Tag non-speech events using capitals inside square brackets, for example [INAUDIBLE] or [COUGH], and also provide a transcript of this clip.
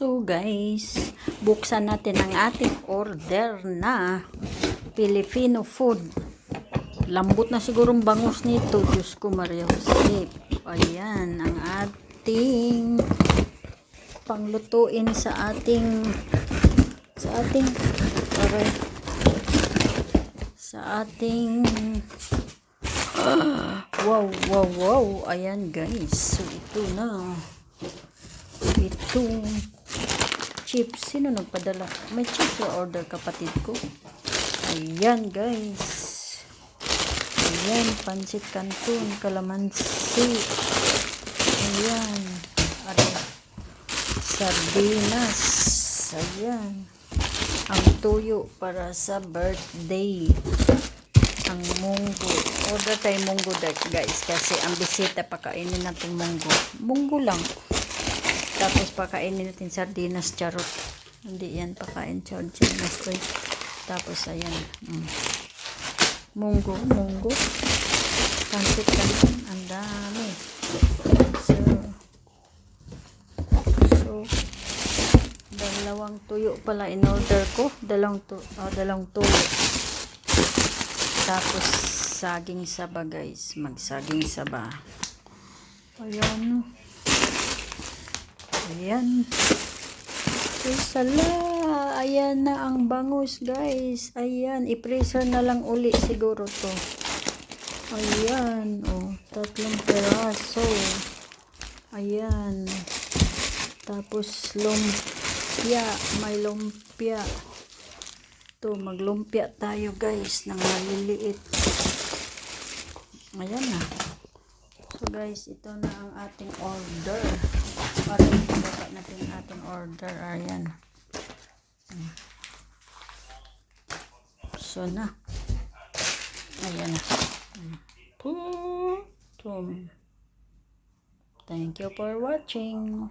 So guys, buksan natin ang ating order na Filipino food. Lambot na sigurong bangus nito. Diyos ko, Maria Jose. Ayan, ang ating panglutuin sa ating sa ating aray, sa ating [GASPS] wow, wow, wow. Ayan guys. So ito na. Ito chips. Sino nagpadala? May chips na order kapatid ko. Ayan guys. Ayan, pansit canton, kalamansi. Ayan. Aray. Sardinas. Ayan. Ang tuyo para sa birthday. Ang munggo. Order tayo munggo guys. Kasi ang bisita pakainin natin munggo. Munggo lang. Tapos pakainin natin sardinas charot. Hindi yan pakain sardinas. Oy. Tapos ayan. Mm. Munggo, munggo. Pansit kanton. Ang dami. So, so, dalawang tuyo pala in order ko. Dalawang, tu oh, dalawang tuyo. Tapos, saging saba guys. Magsaging saba. Ayan. Ayan. So, sala. Ayan na ang bangus, guys. Ayan. I-freezer na lang uli siguro to. Ayan. Oh, tatlong peraso. Ayan. Tapos, lumpia. May lumpia. To, maglumpia tayo, guys, ng maliliit. Ayan na. So, guys, ito na ang ating order. Para ibaba natin ang ating order. Ayan. So na. Ayan na. Thank you for watching.